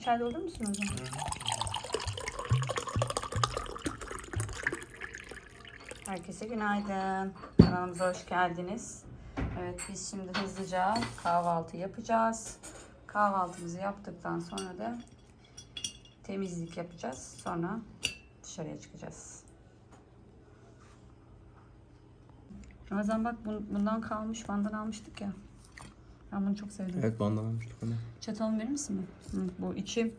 çay doldurur musun o zaman? Herkese günaydın. Kanalımıza hoş geldiniz. Evet biz şimdi hızlıca kahvaltı yapacağız. Kahvaltımızı yaptıktan sonra da temizlik yapacağız. Sonra dışarıya çıkacağız. Ramazan bak bun- bundan kalmış, bandan almıştık ya. Ben bunu çok sevdim. Evet bandan almıştık onu. Çatalımı verir misin mi? Hı, bu içi,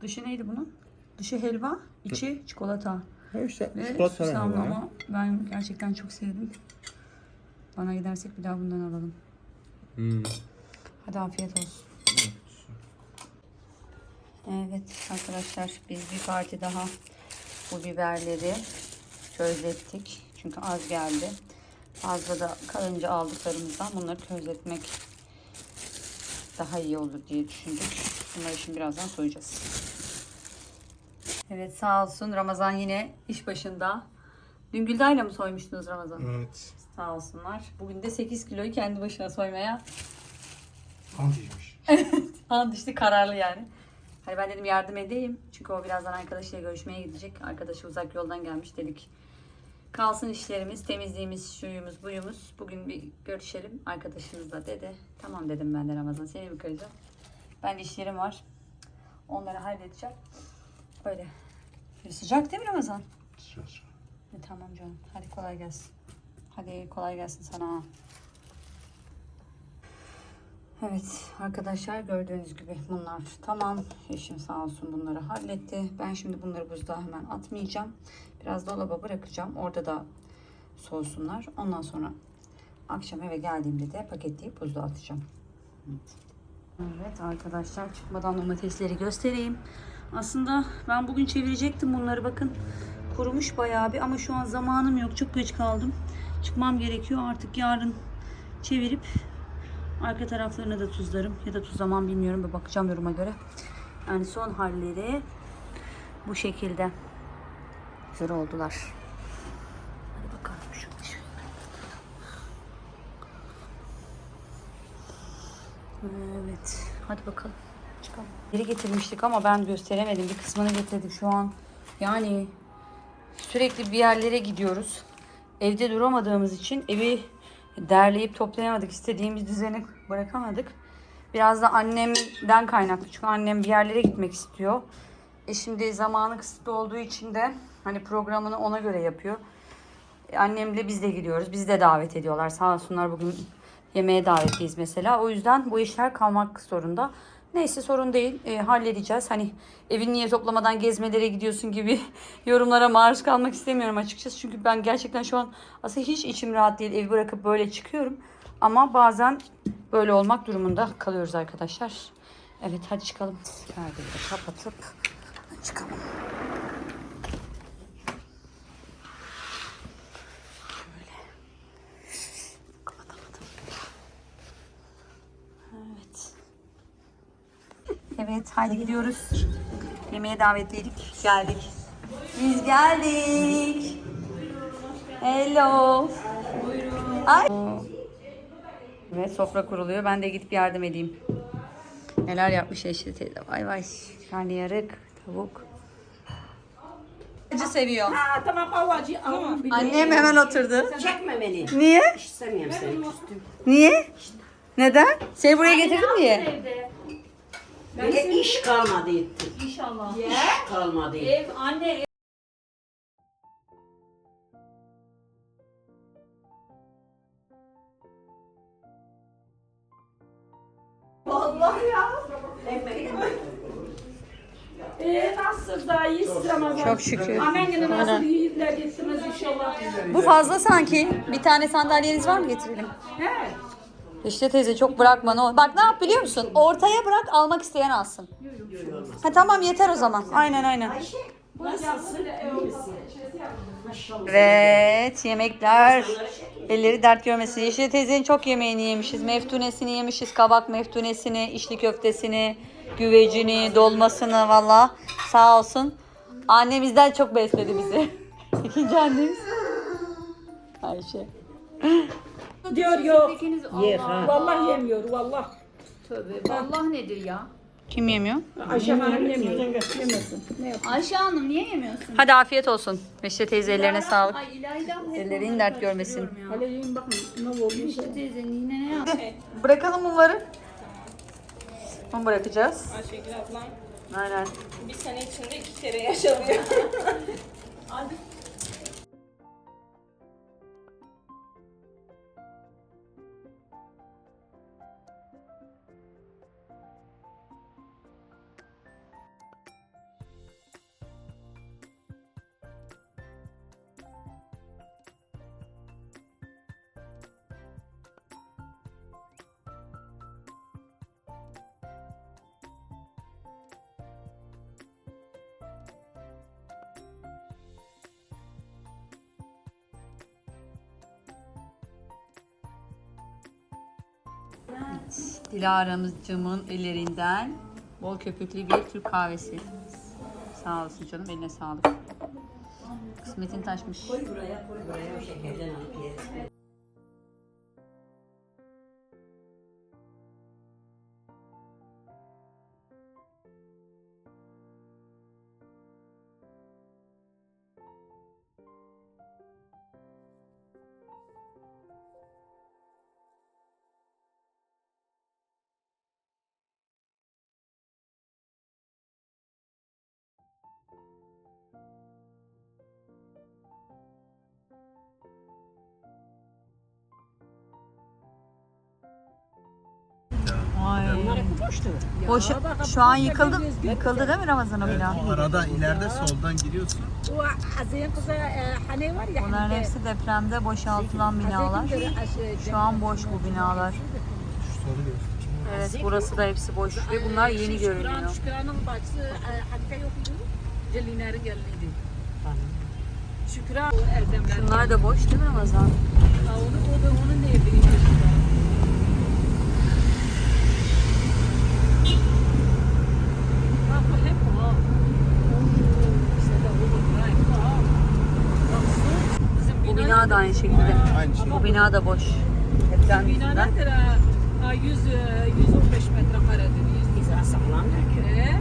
dışı neydi bunun? Dışı helva, içi çikolata. Ha işte Ve çikolata susamlı ama ben gerçekten çok sevdim. Bana gidersek bir daha bundan alalım. Hmm. Hadi afiyet olsun. Evet arkadaşlar biz bir parti daha bu biberleri közlettik. Çünkü az geldi. Fazla da kalınca aldıklarımızdan bunları közletmek daha iyi olur diye düşündük. Bunları şimdi birazdan soyacağız. Evet sağ olsun Ramazan yine iş başında. Dün Gülday'la mı soymuştunuz Ramazan? Evet. Sağ olsunlar. Bugün de 8 kiloyu kendi başına soymaya Hangiymiş? Falan düştü kararlı yani. Hani ben dedim yardım edeyim. Çünkü o birazdan arkadaşıyla görüşmeye gidecek. Arkadaşı uzak yoldan gelmiş dedik. Kalsın işlerimiz, temizliğimiz, şuyumuz, buyumuz. Bugün bir görüşelim arkadaşımızla dedi. Tamam dedim ben de Ramazan. Seni mi kıracağım? Ben de işlerim var. Onları halledeceğim. Böyle. Böyle sıcak değil mi Ramazan? E, tamam canım. Hadi kolay gelsin. Hadi kolay gelsin sana. Evet arkadaşlar gördüğünüz gibi bunlar tamam. Eşim sağ olsun bunları halletti. Ben şimdi bunları buzluğa hemen atmayacağım. Biraz dolaba bırakacağım. Orada da soğusunlar. Ondan sonra akşam eve geldiğimde de paketleyip buzluğa atacağım. Evet. Evet arkadaşlar çıkmadan domatesleri göstereyim. Aslında ben bugün çevirecektim bunları bakın. Kurumuş bayağı bir ama şu an zamanım yok. Çok geç kaldım. Çıkmam gerekiyor. Artık yarın çevirip arka taraflarına da tuzlarım. Ya da tuzlamam bilmiyorum. Bir bakacağım yoruma göre. Yani son halleri bu şekilde. Güzel oldular. Hadi bakalım. Evet. Hadi bakalım. Çıkalım. Geri getirmiştik ama ben gösteremedim. Bir kısmını getirdik şu an. Yani sürekli bir yerlere gidiyoruz. Evde duramadığımız için evi derleyip toplayamadık. istediğimiz düzeni bırakamadık. Biraz da annemden kaynaklı. Çünkü annem bir yerlere gitmek istiyor. E şimdi zamanı kısıtlı olduğu için de hani programını ona göre yapıyor. E, Annemle biz de gidiyoruz. Bizi de davet ediyorlar. Sağ olsunlar bugün yemeğe davetliyiz mesela. O yüzden bu işler kalmak zorunda. Neyse sorun değil. E, halledeceğiz. Hani evini niye toplamadan gezmelere gidiyorsun gibi yorumlara maruz kalmak istemiyorum açıkçası. Çünkü ben gerçekten şu an aslında hiç içim rahat değil. Evi bırakıp böyle çıkıyorum. Ama bazen böyle olmak durumunda kalıyoruz arkadaşlar. Evet hadi çıkalım. Perdeyi de kapatıp çıkalım. Evet, haydi gidiyoruz. Yemeğe davetliydik, geldik. Biz geldik. Hello. Buyurun. Ay. Evet, sofra kuruluyor. Ben de gidip yardım edeyim. Neler yapmış Eşli teyze. Vay vay. Karnıyarık, tavuk. Acı seviyor. Ha tamam avacı ama Annem hemen oturdu. çekme beni. Niye? İstemiyorum seni. Niye? Neden? Seni buraya getirdim diye. Bende iş kalmadı etti. İnşallah. İş kalmadı. Ev, anne Ee, nasıl daha iyisin Ramazan? Çok şükür. Amen yine nasıl Aynen. iyiler gitsiniz inşallah. Bu fazla sanki. Bir tane sandalyeniz var mı getirelim? He. İşte teyze çok bırakma ne olur. Bak ne yap biliyor musun? Ortaya bırak almak isteyen alsın. Ha tamam yeter o zaman. Aynen aynen. İyisin. Evet yemekler. Elleri dert görmesin. Yeşil teyzenin çok yemeğini yemişiz. Meftunesini yemişiz. Kabak meftunesini, içli köftesini, güvecini, dolmasını valla. Sağ olsun. Annemizden çok besledi bizi. İkinci annemiz. Ayşe. Diyor yok. Yer ha. Vallahi yemiyor vallahi. Tövbe. Vallahi nedir ya? Kim yemiyor? Ayşe Hanım yemiyor. Yemesin. Ne? Ayşe Hanım niye yemiyorsun? Hadi afiyet olsun. Meşte teyze ellerine sağlık. Ay İlayda hep Ellerin onları dert görmesin. karıştırıyorum ya. Hele yiyin bakın ne olmuş. Meşte teyze yine ne yaptı? Bırakalım mumları. Mum bırakacağız. Ayşegül ablam Aynen. bir sene içinde iki kere yaşanıyor. Dilara'mızcımın ellerinden bol köpüklü bir Türk kahvesi. Sağ olsun canım eline sağlık. Kısmetin taşmış. Ay. Boş, şu an yıkıldı. Yıkıldı değil mi Ramazan o bina? Arada ileride soldan giriyorsun. O Aziye kızı e, hani var ya. Bunların hepsi depremde boşaltılan binalar. Şu an boş bu binalar. Şu solu göster. Evet burası da hepsi boş ve bunlar yeni görünüyor. Şükran'ın bacısı e, Hatice yoktu. Celiner'in geliniydi. Şükran o Erdemler. Bunlar da boş değil mi Ramazan? Ha, Onu o da onun evliydi. Bak bu hep o. İşte de o da burayı. Aa. Baksana, Bizim Bu bina da aynı şekilde. Aynı şey. Bu bina da boş. Deprem Bina yüzünden. nedir? ha? Ha, 100, e, 115 metrekaredir. 100 güzel sağlam. Ee,